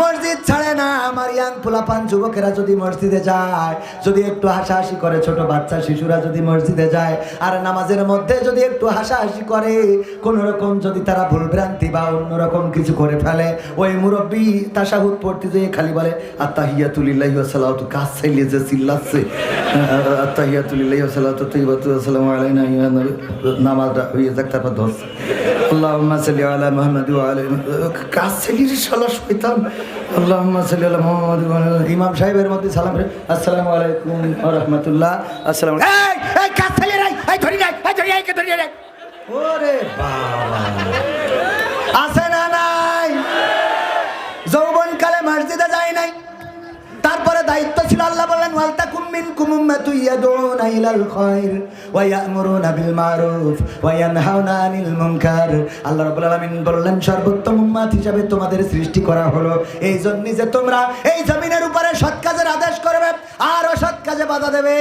মসজিদ ছাড়ে না। আমার ইয়াং পোলাপান যুবকেরা যদি মসজিদে যায়, যদি একটু হাসাহাসি করে ছোট বাচ্চা শিশুরা যদি মসজিদে যায়, আর নামাজের মধ্যে যদি একটু হাসাহাসি করে কোন রকম যদি তারা ভুলভ্রান্তি বা অন্যরকম কিছু করে ফেলে, ওই মুরব্বী তাসাহুদ পড়তে যেয়ে খালি বলে, আত্তাহিয়াতুলিল্লাহি ওয়া সালাতু কাজ চাইলে যে চিল্লাচ্ছে আলাইনা ইয়া নবী। নামাজটা হয়ে যাক, তারপর ধর আল্লাহুম্মা সাল্লি আলা মুহাম্মাদ ওয়া আলা চাইলে শালা শয়তান। আল্লাহুম্মা সাল্লি আলা মুহাম্মাদ ওয়া আলা ইমাম সাহেবের মধ্যে সালাম আসসালামু আলাইকুম ওয়া রাহমাতুল্লাহ। আসসালামু এই এই কাজ চাইলে রে এই ধরি রে এই ধরি এই ধরি রে। ওরে বাবা। আছে না নাই? যৌবন কালে মসজিদে যায় নাই। তারপরে দায়িত্ব ছিল, আল্লাহ বললেন ওয়ালতাকুম মিনকুম উম্মাতুন ইয়াদউনা ইলাল খায়র ওয়া ইয়া'মুরুনা বিল মারুফ ওয়া ইয়ানহাউনা আনিল মুনকার। আল্লাহ রাব্বুল আলামিন বললেন, সর্বোত্তম উম্মাত হিসাবে তোমাদের সৃষ্টি করা হলো। এই জন্য যে তোমরা এই জমিনের উপরে সৎ কাজের আদেশ করবে, আর অসৎ কাজে বাধা দেবে।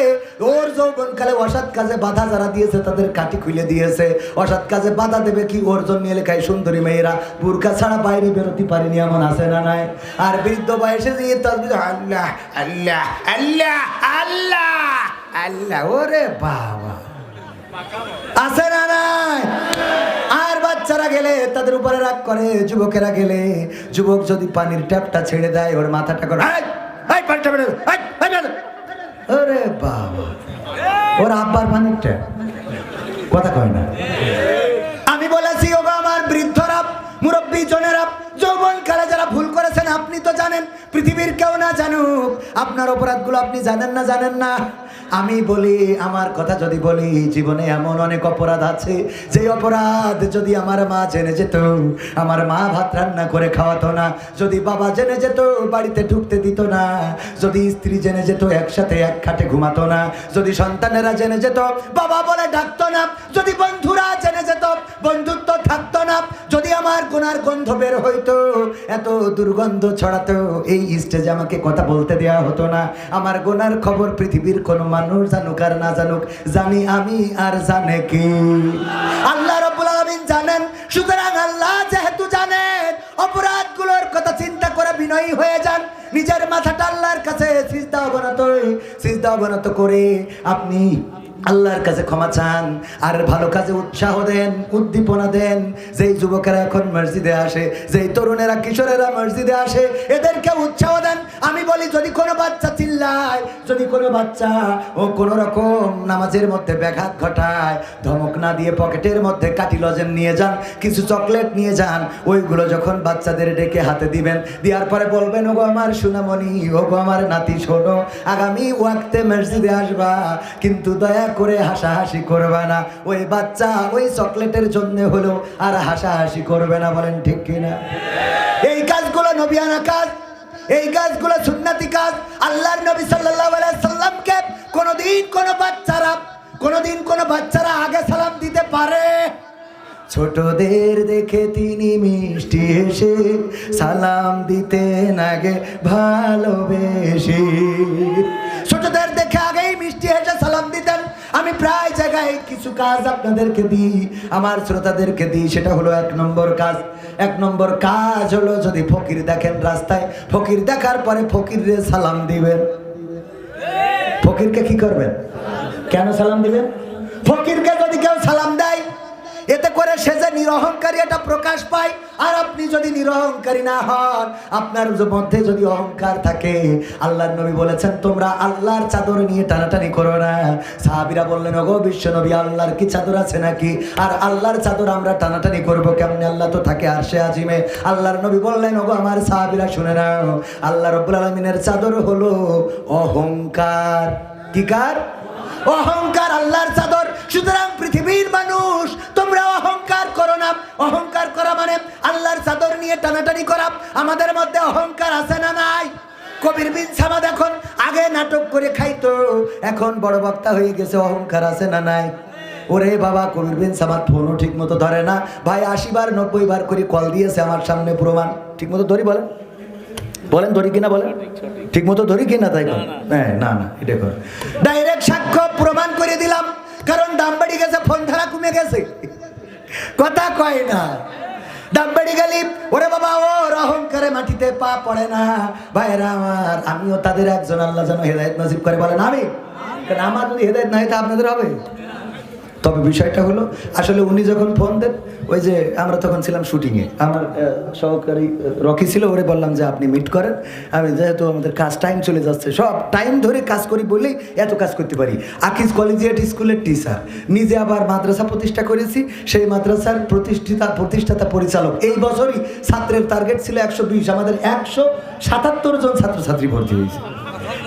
ওর যৌবন কালে অসৎ কাজে বাধা যারা দিয়েছে, তাদের কাটি খুলে দিয়েছে। অসৎ কাজে বাধা দেবে কি? ওর জন্য এলাকায় সুন্দরী মেয়েরা বুরকা ছাড়া বাইরে বেরোতে পারেনি, এমন আছে না নাই? আর বৃদ্ধ বয়সে যে তাসবিহ আর বাচ্চারা গেলে, তাদের উপরে রাগ করে, যুবকেরা গেলে, যুবক যদি পানির ট্যাপটা ছেড়ে দেয়, ওর মাথাটা করে। ওরে বাবা। ওর পানির ট্যাপ। কথা আমি বলেছি, ওগো আমার বৃদ্ধরা মুরব্বী জনেরা পৃথিবীর কেউ না জানুক, আপনার অপরাধগুলো আপনি জানেন না জানেন না। আমি বলি, আমার কথা যদি বলি, জীবনে এমন অনেক অপরাধ আছে, যে অপরাধ যদি আমার মা জেনে যেত, আমার মা ভাত রান্না করে খাওয়াতো না, যদি বাবা জেনে যেত, বাড়িতে ঢুকতে দিত না, যদি স্ত্রী জেনে যেত, একসাথে এক খাটে ঘুমাতো না, যদি সন্তানেরা জেনে যেত, বাবা বলে ডাকতো না, যদি বন্ধুরা জেনে যেত, বন্ধুত্ব থাকতো না যদি আমার গোনার গন্ধ বের হইতো, এত দুর্গন্ধ ছড়াতো, এই স্টেজে আমাকে কথা বলতে দেয়া হতো না। আমার গোনার খবর পৃথিবীর কোনো মানুষ জানুক আর না জানুক, জানি আমি আর জানে কি। আল্লাহ রব্বুল আলামিন জানেন, সুতরাং আল্লাহ যেহেতু জানেন, অপরাধগুলোর কথা চিন্তা করে বিনয়ী হয়ে যান। নিজের মাথাটা আল্লাহর কাছে সিজদা অবনত সিজদা অবনত করে আপনি আল্লাহর কাছে ক্ষমা চান, আর ভালো কাজে উৎসাহ দেন, উদ্দীপনা দেন। যেই যুবকেরা এখন মসজিদে আসে, যেই তরুণেরা কিশোরেরা মসজিদে আসে, এদেরকে উৎসাহ দেন যদি কোনো বাচ্চা চিল্লায়, যদি কোনো বাচ্চা, ও কোনো রকম নামাজের মধ্যে ব্যাঘাত ঘটায়, ধমক না দিয়ে পকেটের মধ্যে কাটি লজেন নিয়ে যান, কিছু চকলেট নিয়ে যান, ওইগুলো যখন বাচ্চাদের ডেকে হাতে দিবেন, দেওয়ার পরে বলবেন, ওগো আমার সুনামণি, ওগো আমার নাতি, শোনো, আগামী ওয়াক্তে মসজিদে আসবা, কিন্তু দয়া করে হাসাহাসি করবে না। ওই বাচ্চা ওই চকলেটের জন্য হলো আর হাসাহাসি করবে না, বলেন ঠিক কিনা? এই কাজগুলো নবিয়ানা কাজ। এই কাজগুলো সুন্নাতি কাজ আল্লাহর নবী সাল্লাহ সাল্লামকে কোনোদিন কোনো বাচ্চারা, কোনোদিন কোনো বাচ্চারা আগে সালাম দিতে পারে। ছোটদের দেখে তিনি মিষ্টি এসে সালাম দিতেন আগে ভালোবেসে। জায়গায় কিছু কাজ আপনাদেরকে দিই, আমার শ্রোতাদেরকে দিই, সেটা হলো এক নম্বর কাজ। এক নম্বর কাজ হলো যদি ফকির দেখেন রাস্তায়, ফকির দেখার পরে ফকিররে সালাম দিবেন। ফকিরকে কি করবেন? কেন সালাম দিবেন? ফকিরকে যদি কেউ সালাম দেয় এতে করে সে যে নিরহংকারী এটা প্রকাশ পায়। আর আপনি যদি নিরহংকারী না হন, আপনার মধ্যে যদি অহংকার থাকে, আল্লাহর নবী বলেছেন, তোমরা আল্লাহর চাদর নিয়ে টানাটানি করো না। সাহাবিরা বললেন, ওগো বিশ্ব নবী, আল্লাহর কি চাদর আছে নাকি? আর আল্লাহর চাদর আমরা টানাটানি করব কেমনে? আল্লাহ তো থাকে আর সে আজিমে। আল্লাহর নবী বললেন, ওগো আমার সাহাবিরা, শুনে নাও, আল্লাহ রব্বুল আলমিনের চাদর হলো অহংকার। কি কার? অহংকার, আল্লাহর চাদর। সুতরাং পৃথিবীর আমাদের মধ্যে অহংকার আছে না নাই? কবির বিন সামাদ এখন আগে নাটক করে খাইতো এখন বড় বক্তা হয়ে গেছে অহংকার আছে না নাই? ওরে বাবা কবির বিন সামাদ ফোনও ঠিক মতো ধরে না। ভাই আশি বার নব্বই বার করে কল দিয়েছে আমার সামনে প্রমাণ। ঠিক মতো ধরি বলেন? বলেন ধরি কিনা বলেন? ঠিক মতো ধরি কিনা তাই? হ্যাঁ না না এটা কর। ডাইরেক্ট সাক্ষ্য প্রমাণ করে দিলাম কারণ দাম বাড়ি গেছে ফোন ধারা কমে গেছে। কথা কয় না। ডাক বেড়ে গেলি। ওরে বাবা ওর অহংকারে মাটিতে পা পড়ে না। ভাইরা আমার আমিও তাদের একজন আল্লাহ যেন হেদায়ত নসিব করে বলেন আমি কারণ আমার যদি হেদায়ত না হয় তা আপনাদের হবে? তবে বিষয়টা হলো, আসলে উনি যখন ফোন দেন, ওই যে আমরা তখন ছিলাম শুটিংয়ে আমার সহকারী রকি ছিল, ওরে বললাম যে আপনি মিট করেন। আমি যেহেতু আমাদের কাজ টাইম চলে যাচ্ছে, সব টাইম ধরে কাজ করি বলেই এত কাজ করতে পারি। আকিজ কলেজিয়েট স্কুলের টিচার নিজে আবার মাদ্রাসা প্রতিষ্ঠা করেছি। সেই মাদ্রাসার প্রতিষ্ঠিতা, প্রতিষ্ঠাতা পরিচালক। এই বছরই ছাত্রের টার্গেট ছিল একশো বিশ। আমাদের একশো সাতাত্তর জন ছাত্রছাত্রী ভর্তি হয়েছে।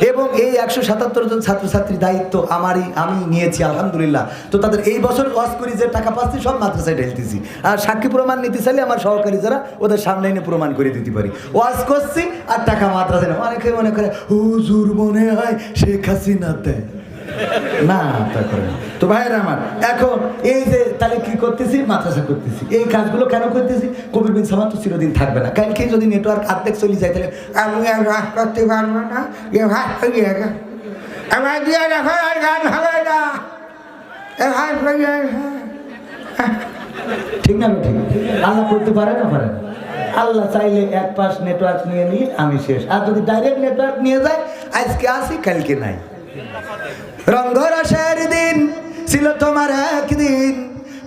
এবং এই একশো সাতাত্তর জন ছাত্রছাত্রীর দায়িত্ব আমারই আমি নিয়েছি, আলহামদুলিল্লাহ। তো তাদের এই বছর লস করি যে টাকা পাচ্ছি, সব মাদ্রাসায় ঢেলতেছি আর সাক্ষী প্রমাণ নিতে চাইলে আমার সহকারী যারা, ওদের সামনে এনে প্রমাণ করে দিতে পারি। ওয়াজ করছি আর টাকা মাদ্রাসায় অনেকে মনে করে, হুজুর মনে হয় শেখ হাসিনাতে না, তা করে ভাইয়ের আমার, এখন এই যে তাহলে কি করতেছি? মাদ্রাসা করতেছি। এই কাজগুলো কেন করতেছি? কবির বিন সামান তো চিরদিন থাকবে না। কালকে যদি নেটওয়ার্ক আর্ধেক চলে যায়, তাহলে আমি আর রাগ করতে পারব না। এ গান হবে না। এ ঠিক না, ঠিক। আল্লাহ করতে পারে না, পারে? আল্লাহ চাইলে এক পাশ নেটওয়ার্ক নিয়ে নিয়ে আমি শেষ। আর যদি ডাইরেক্ট নেটওয়ার্ক নিয়ে যায়, আজকে আসি কালকে নাই। রঙ্গরসের দিন ছিল তোমার একদিন।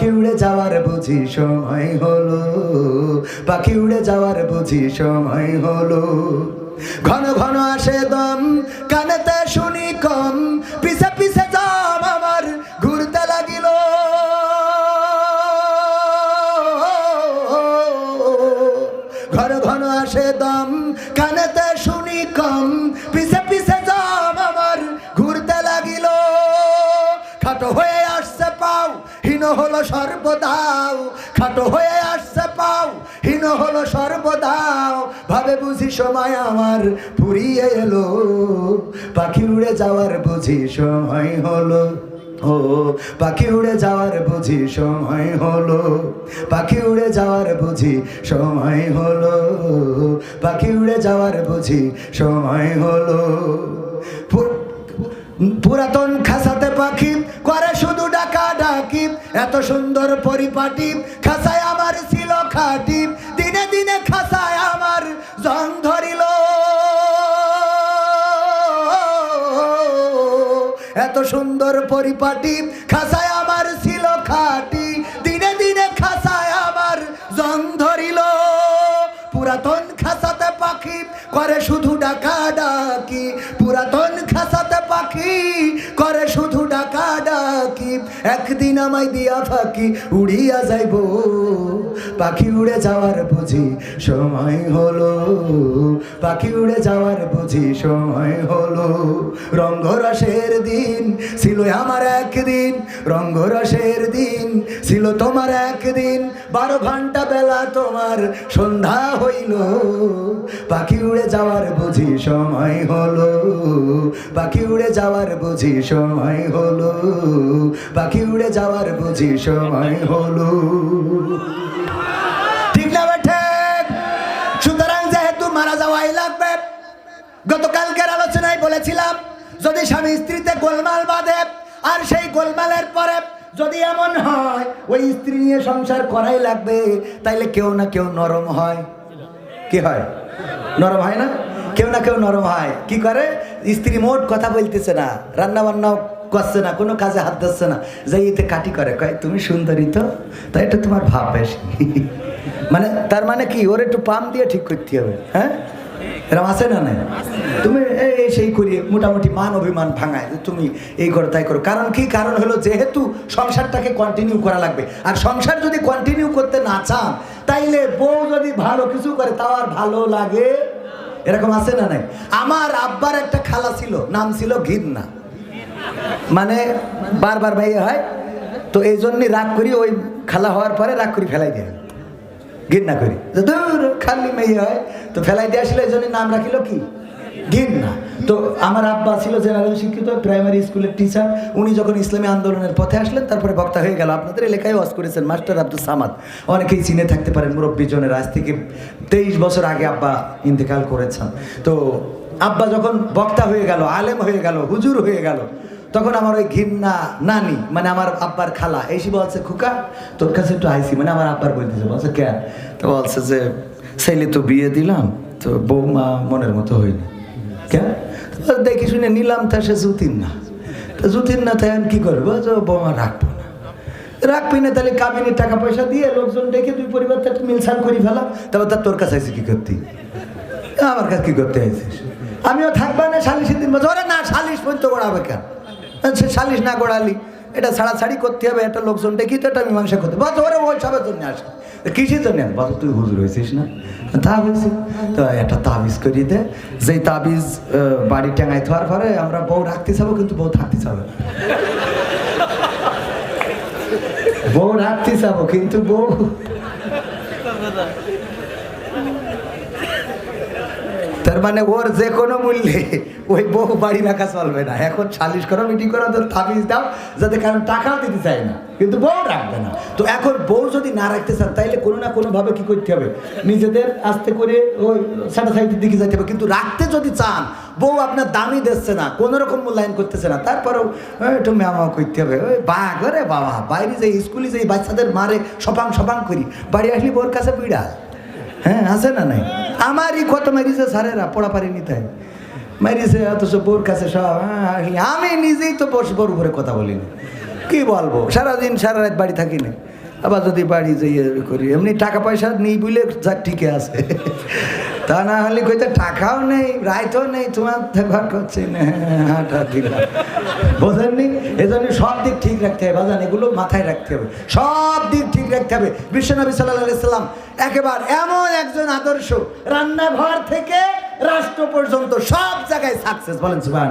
পাখি উড়ে যাওয়ার বুঝি সময় হলো। পাখি উড়ে যাওয়ার বুঝি সময় হলো। ঘন ঘন আসে দম, কানেতে শুনি কম। হলো সর্বদাও। ভাবে বুঝি সময় আমার ফুরিয়ে এলো। পাখি উড়ে যাওয়ার বুঝি সময় হলো। ও, পাখি উড়ে যাওয়ার বুঝি সময় হলো। পাখি উড়ে যাওয়ার বুঝি সময় হলো। পাখি উড়ে যাওয়ার বুঝি সময় হলো। পুরাতন খাসাতে পাখি করে শুধু ডাকা ডাকি। এত সুন্দর পরিপাটি খাসায় আমার ছিল খাটি। দিনে খাসায় আমার জং ধরিল। এত সুন্দর পরিপাটি খাসায় আমার ছিল খাটি। দিনে দিনে খাসায় আমার জং ধরিল। পুরাতন খাসাতে পাখি করে শুধু ডাকি একদিন আমায় দিয়া ফাঁকি উড়িয়া যাইব। পাখি উড়ে যাওয়ার বুঝি সময় হলো। পাখি উড়ে যাওয়ার বুঝি সময় হলো। রঙ্গরসের দিন ছিল আমার একদিন। রঙ্গরসের দিন ছিল তোমার একদিন। বারো ঘণ্টা বেলা তোমার সন্ধ্যা হইল। পাখি উড়ে যাওয়ার বুঝি সময় হলো। পাখি উড়ে যাওয়ার বুঝি সময় হলো। পাখি উড়ে যাওয়ার বুঝি সময় হলো। ঠিক না বেঠে সুতরাং যেহেতু মারা যাওয়াই লাগবে, গতকালকের আলোচনায় বলেছিলাম, যদি স্বামী স্ত্রীতে গোলমাল বাঁধে, আর সেই গোলমালের পরে যদি এমন হয়, ওই স্ত্রী নিয়ে সংসার করাই লাগবে, তাইলে কেউ না কেউ নরম হয়। কি হয়? নরম হয় না? কেউ না কেউ নরম হয়। কি করে? স্ত্রী মোট কথা বলতেছে না। রান্না বান্নাও করছে না, কোনো কাজে হাত দিচ্ছে না। যাই এতে কাটি করে, কয়, তুমি সুন্দরী তো? তাই এটা তোমার ভাব বেশি মানে তার মানে কি, ওর একটু পাম দিয়ে ঠিক করতে হবে হ্যাঁ? এরকম আছে না নাই? তুমি এই সেই করি, মোটামুটি মান অভিমান ভাঙায় তুমি এই করো, তাই করো। কারণ কি? কারণ হলো যেহেতু সংসারটাকে কন্টিনিউ করা লাগবে। আর সংসার যদি কন্টিনিউ করতে না চান, তাইলে বউ যদি ভালো কিছু করে, তাও আর ভালো লাগে। এরকম আছে না নাই? আমার আব্বার একটা খালা ছিল, নাম ছিল ঘিন্না। মানে বারবার ভাই হয়, তো এই জন্যে রাগ করি, ওই খালা হওয়ার পরে রাগ করি, ফেলাই দেয়। ঘৃণা করি। দূর খালি মেয়ে হয়, তো ফেলাই দিয়ে আসলে এই জন্য নাম রাখিল কি? ঘৃণা। তো আমার আব্বা ছিল জেনারেল শিক্ষিত প্রাইমারি স্কুলের টিচার উনি যখন ইসলামী আন্দোলনের পথে আসলেন, তারপরে বক্তা হয়ে গেল। আপনাদের এলাকায় ওয়াজ করেছেন মাস্টার আব্দুল সামাদ। অনেকেই চিনে থাকতে পারেন মুরব্বী জনের আজ থেকে তেইশ বছর আগে আব্বা ইন্তেকাল করেছেন। তো আব্বা যখন বক্তা হয়ে গেল, আলেম হয়ে গেল, হুজুর হয়ে গেল, তখন আমার ওই ঘিন্না নানি মানে আমার আব্বার খালা এসে বলছে, খুকা, তোর কাছে একটু আইসি। মানে আমার আব্বার বলতেছে, বলছে, কেন? তো বলছে যে, ছেলে তো বিয়ে দিলাম, তো বৌমা মনের মতো হয়নি। কেন? দেখি শুনে নিলাম তা সে জুতির না। তো জুতির না, তাই আমি কি করব? যে বৌমা রাখব না। রাখবি না, তাহলে কাবিনের টাকা পয়সা দিয়ে লোকজন ডেকে দুই পরিবার একটা মিলসান করি ফেলাম। তারপর তার তোর কাছে আইসি কি করতি? আমার কাছে কি করতে আইসিস? আমিও থাকবা না সালিশের দিন বলছে ওরে না, সালিশ পর্যন্ত গড়াবে কেন? সে সালিশ না গড়ালি, এটা ছাড়াছাড়ি করতে হবে, একটা লোকজন দেখি তো একটা মীমাংসা করতে বলছে ওরে ওই সবের জন্য আসে। কিসের জন্য? বলছে তুই হুজুর হয়েছিস না? তা হয়েছে। তো একটা তাবিজ করিয়ে দে। যেই তাবিজ বাড়ি টাঙাই থার পরে আমরা বউ রাখতে চাবো, কিন্তু বউ থাকতে চাবে। বউ রাখতে চাবো, কিন্তু বউ মানে ওর যে কোনো মূল্যে ওই বউ বাড়ি রাখা চলবে না। এখন সালিশ করো, মিটিং করো, তো তাবিজ দাও, যাতে কারণ টাকাও দিতে চায় না। কিন্তু বউ রাখবে না। তো এখন বউ যদি না রাখতে চান তাইলে কোনো না কোনোভাবে কি করতে হবে? নিজেদের আস্তে করে ওই সাইডের দিকে যাইতে হবে। কিন্তু রাখতে যদি চান, বউ আপনার দামই দিচ্ছে না, কোনো রকম মূল্যায়ন করতেছে না, তারপরেও একটু মেমা করতে হবে। ওই বাঘ রে বাবা, বাইরে যে স্কুলে যে বাচ্চাদের মারে, সপাং সপাং করি। বাড়ি আসলে বউর কাছে বিড়াল হ্যাঁ আছে না নাই? আমারই কত মারিছে সারেরা পড়া পারিনি তাই। মারিছে অথচ বোর কাছে সব হ্যাঁ, আমি নিজেই তো বসে বোর উপরে কথা বলিনি। কি বলব সারাদিন সারা রাত বাড়ি থাকি না আবার যদি বাড়ি যাইয়ে করি এমনি টাকা পয়সা নেই বলে যা ঠিকই আছে। তা না হলে কইতে টাকাও নেই রাইতও নেই, তোমার ব্যবহার করছে। বোঝেননি? এজন্য সব দিক ঠিক রাখতে হবে, বাজান, এগুলো মাথায় রাখতে হবে। সব দিক ঠিক রাখতে হবে। বিশ্বনবী সাল্লাহ একেবারে এমন একজন আদর্শ রান্নাঘর থেকে রাষ্ট্র পর্যন্ত সব জায়গায় সাকসেস বলেন সুবাহ